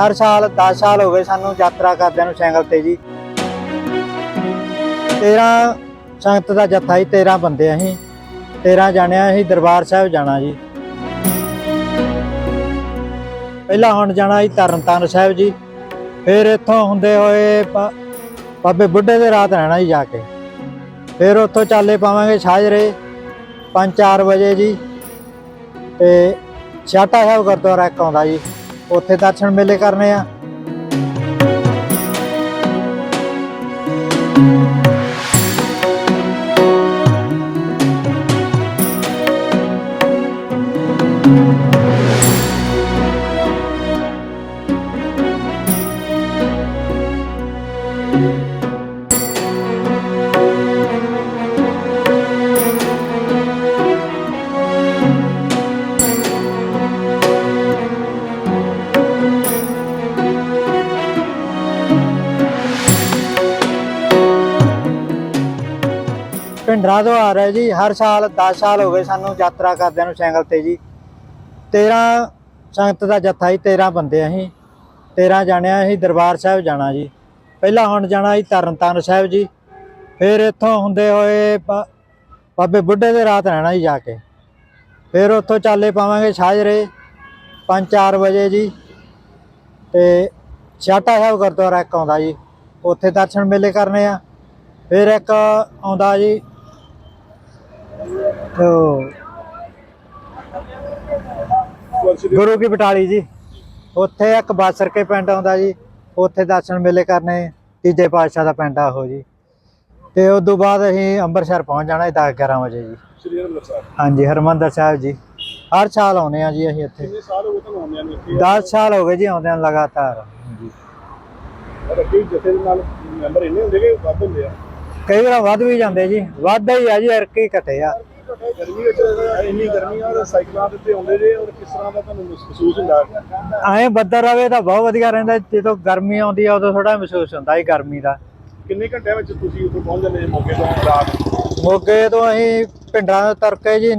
ਹਰ ਸਾਲ 10 ਸਾਲ ਹੋ ਗਏ ਸਾਨੂੰ ਯਾਤਰਾ ਕਰਦਿਆਂ ਨੂੰ ਸਾਈਕਲ ਤੇ ਜੀ। 13 ਸੰਗਤ ਦਾ ਜੱਥਾ ਹੀ 13 ਬੰਦੇ ਅਸੀਂ। 13 ਜਾਣਿਆ ਅਸੀਂ, ਦਰਬਾਰ ਸਾਹਿਬ ਜਾਣਾ ਜੀ। ਪਹਿਲਾਂ ਹੁਣ ਜਾਣਾ ਜੀ ਤਰਨਤਾਰਨ ਸਾਹਿਬ ਜੀ। ਫਿਰ ਇੱਥੋਂ ਹੁੰਦੇ ਹੋਏ ਬਾਬੇ ਬੁੱਢੇ ਦੇ ਰਾਤ ਰਹਿਣਾ ਜੀ ਜਾ ਕੇ। ਫਿਰ ਉੱਥੋਂ ਚਾਲੇ ਪਾਵਾਂਗੇ ਸਾਜਰੇ 5-4 ਵਜੇ ਜੀ। ਤੇ ਛਾਟਾ ਸਾਹਿਬ ਗੁਰਦੁਆਰਾ ਇੱਕ ਆਉਂਦਾ ਜੀ। ਉੱਥੇ ਦਰਸ਼ਨ ਮੇਲੇ ਕਰਨੇ ਆ। ਭਿੰਡਰਾਂ ਤੋਂ ਆ ਰਿਹਾ ਜੀ। ਹਰ ਸਾਲ 10 ਸਾਲ ਹੋ ਗਏ ਸਾਨੂੰ ਯਾਤਰਾ ਕਰਦਿਆਂ ਨੂੰ ਸਾਈਕਲ ਤੇ ਜੀ। 13 ਸੰਗਤ ਦਾ ਜੱਥਾ ਜੀ 13 ਬੰਦੇ ਅਸੀਂ। 13 ਜਾਣਿਆ ਅਸੀਂ ਦਰਬਾਰ ਸਾਹਿਬ ਜਾਣਾ ਜੀ। ਪਹਿਲਾਂ ਹੁਣ ਜਾਣਾ ਜੀ ਤਰਨਤਾਰਨ ਸਾਹਿਬ ਜੀ। ਫਿਰ ਇੱਥੋਂ ਹੁੰਦੇ ਹੋਏ ਬਾਬੇ ਬੁੱਢੇ ਦੇ ਰਾਤ ਰਹਿਣਾ ਜੀ ਜਾ ਕੇ। ਫਿਰ ਉੱਥੋਂ ਚਾਲੇ ਪਾਵਾਂਗੇ ਸਾਜਰੇ 5-4 ਵਜੇ ਜੀ। ਤੇ ਛਾਟਾ ਸਾਹਿਬ ਗੁਰਦੁਆਰਾ ਇੱਕ ਆਉਂਦਾ ਜੀ। ਉੱਥੇ ਦਰਸ਼ਨ ਮੇਲੇ ਕਰਨੇ ਆ। ਫਿਰ ਇੱਕ ਆਉਂਦਾ ਜੀ ਗੁਰੂ ਕੀ ਬਟਾਲੀ ਜੀ ਉੱਥੇ ਇੱਕ ਬਾਸਰ ਕੇ ਪਿੰਡ ਆਉਂਦਾ ਜੀ ਉੱਥੇ ਦਰਸ਼ਨ ਮੇਲੇ ਕਰਨੇ ਤੀਜੇ ਪਾਤਸ਼ਾਹ ਦਾ ਪਿੰਡ ਆ ਉਹ ਜੀ। ਤੇ ਉਸ ਤੋਂ ਬਾਅਦ ਅਸੀਂ ਅੰਮ੍ਰਿਤਸਰ ਪਹੁੰਚ ਜਾਣਾ 10 11 ਵਜੇ ਜੀ। ਸ੍ਰੀ ਹਰਿਮੰਦਰ ਸਾਹਿਬ। ਹਾਂਜੀ ਹਰਮੰਦਰ ਸਾਹਿਬ ਜੀ। ਹਰ ਸਾਲ ਆਉਂਦੇ ਆ ਜੀ ਅਸੀਂ ਇੱਥੇ। ਕਿੰਨੇ ਸਾਲ ਹੋ ਗਏ ਤੁਹਾਨੂੰ ਆਉਂਦਿਆਂ ਨੂੰ ਇੱਥੇ? 10 ਸਾਲ ਹੋ ਗਏ ਜੀ ਆਉਂਦਿਆਂ ਨੂੰ ਲਗਾਤਾਰ। ਹਾਂਜੀ ਔਰ ਅੱਗੇ ਜਥੇ ਦੇ ਨਾਲ ਮੈਂਬਰ ਇੰਨੇ ਹੁੰਦੇ ਕਿ ਵੱਧ ਹੁੰਦੇ ਆ? ਕਈ ਵਾਰ ਵੱਧ ਵੀ ਜਾਂਦੇ ਜੀ। ਵੱਧਦਾ ਹੀ ਆ ਜੀ ਅਰਕੀ ਘਟੇ ਆ। ਗਰਮੀ ਵਿੱਚ ਇੰਨੀ ਗਰਮੀ ਆ ਔਰ ਸਾਈਕਲਾਂ ਦੇ ਉੱਤੇ ਆਉਂਦੇ ਜੇ ਔਰ ਕਿਸ ਤਰ੍ਹਾਂ ਦਾ ਤੁਹਾਨੂੰ ਮਹਿਸੂਸ ਹੁੰਦਾ? ਐਂ ਬੱਦਲ ਰਵੇ ਤਾਂ ਬਹੁਤ ਵਧੀਆ ਰਹਿੰਦਾ ਜਦੋਂ ਗਰਮੀ ਆਉਂਦੀ ਆ ਉਦੋਂ ਥੋੜਾ ਮਹਿਸੂਸ ਹੁੰਦਾ ਜੀ ਗਰਮੀ ਦਾ। ਕਿੰਨੇ ਘੰਟਿਆਂ ਵਿੱਚ ਤੁਸੀਂ ਉੱਥੇ ਪਹੁੰਚ ਜਾਂਦੇ ਮੌਕੇ ਤੋਂ ਰਾਤ? ਮੋਗੇ ਤੋਂ ਅਸੀਂ ਪਿੰਡਾਂ ਤੋਂ ਤੁਰ ਕੇ ਜੀ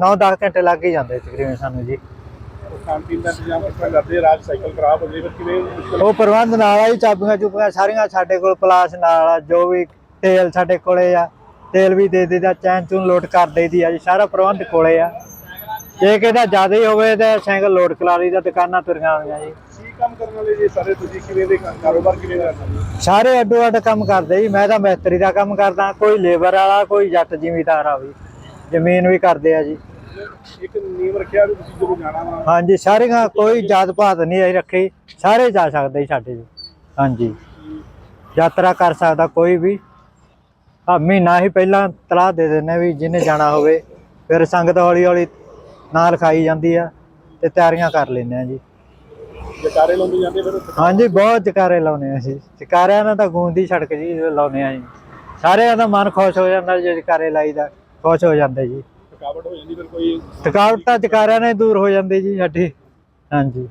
9-10 ਘੰਟੇ ਲੱਗ ਹੀ ਜਾਂਦੇ ਤਕਰੀਬਨ ਸਾਨੂੰ ਜੀ। ਖਾਣ ਪੀਣ ਦਾ ਇੰਤਜ਼ਾਮ ਕਿਸ ਤਰ੍ਹਾਂ ਕਰਦੇ ਆ? ਰਾਤ ਸਾਈਕਲ ਖਰਾਬ ਹੋ ਜਾਏ ਫਿਰ ਕਿਵੇਂ ਮੁਸ਼ਕਲ ਉਹ ਪ੍ਰਬੰਧ ਨਾਲ ਆ ਜੀ ਚਾਬੀਆਂ ਚੁੱਪੀਆਂ ਸਾਰੀਆਂ ਸਾਡੇ ਕੋਲ ਪਲਾਸ ਨਾਲ ਆ ਜੋ ਵੀ ਤੇਲ ਸਾਡੇ ਕੋਲੇ ਆ ਤੇਲ ਵੀ ਦੇ ਦੇਦਾ ਚੈਨ ਚੂਨ ਲੋਡ ਕਰ ਦੇਈਦੀ ਆ ਜੀ ਸਾਰਾ ਪ੍ਰਬੰਧ ਕੋਲੇ ਆ। ਜੇ ਕਿਹਦਾ ਜ਼ਿਆਦਾ ਹੀ ਹੋਵੇ ਤਾਂ ਸਾਈਕਲ ਲੋਡ ਕਰਾ ਲਈਦਾ ਦੁਕਾਨਾਂ ਤੁਰੀਆਂ ਹੋਈਆਂ ਜੀ। ਕੀ ਕੰਮ ਕਰਨ ਵਾਲੇ ਜੀ ਸਾਰੇ ਤੁਸੀਂ? ਕਿਵੇਂ ਦੇ ਕਾਰੋਬਾਰ ਕਿਵੇਂ ਜੀ ਸਾਰੇ ਅੱਡੋ ਅੱਡ ਕੰਮ ਕਰਦੇ ਜੀ ਮੈਂ ਤਾਂ ਮਿਸਤਰੀ ਦਾ ਕੰਮ ਕਰਦਾ ਕੋਈ ਲੇਬਰ ਵਾਲਾ ਕੋਈ ਜੱਟ ਜ਼ਿਮੀਦਾਰ ਆ ਵੀ ਜ਼ਮੀਨ ਵੀ ਕਰਦੇ ਆ ਜੀ। ਇੱਕ ਨੀਮ ਰੱਖਿਆ ਵੀ ਤੁਸੀਂ ਜਦੋਂ ਜਾਣਾ ਵਾ। ਹਾਂਜੀ ਸਾਰੀਆਂ ਕੋਈ ਜਾਤ ਪਾਤ ਨਹੀਂ ਆਈ ਰੱਖੀ ਸਾਰੇ ਜਾ ਸਕਦੇ ਸਾਡੇ ਜੀ। ਹਾਂਜੀ। ਯਾਤਰਾ ਕਰ ਸਕਦਾ ਕੋਈ ਵੀ। ਆ ਮਹੀਨਾ ਹੀ ਪਹਿਲਾਂ ਤਲਾਹ ਦੇ ਦਿੰਦੇ ਵੀ ਜਿਹਨੇ ਜਾਣਾ ਹੋਵੇ ਫਿਰ ਸੰਗਤ ਹੌਲੀ ਹੌਲੀ ਨਾਂ ਲਿਖਾਈ ਜਾਂਦੀ ਆ ਤੇ ਤਿਆਰੀਆਂ ਕਰ ਲੈਂਦੇ ਆ ਜੀ। ਜਕਾਰੇ ਲਾਉਂਦੇ ਜਾਂਦੇ ਫਿਰ ਹਾਂਜੀ ਬਹੁਤ ਜਕਾਰੇ ਲਾਉਨੇ ਆ ਜੀ। ਜਕਾਰਿਆਂ ਨਾਲ ਤਾਂ ਗੂੰਦੀ ਸੜਕ ਜੀ ਲਾਉਨੇ ਆ ਜੀ। ਸਾਰਿਆਂ ਦਾ ਮਨ ਖੁਸ਼ ਹੋ ਜਾਂਦਾ ਜੇ ਜਕਾਰੇ ਲਾਈਦਾ ਖੁਸ਼ ਹੋ ਜਾਂਦੇ ਜੀ। ਥਕਾਵਟ ਹੋ ਜਾਂਦੀ ਫਿਰ ਕੋਈ? ਥਕਾਵਟ ਤਾਂ ਜਕਾਰਿਆਂ ਨਾਲ ਹੀ ਦੂਰ ਹੋ ਜਾਂਦੀ ਜੀ ਸਾਡੀ। ਹਾਂਜੀ।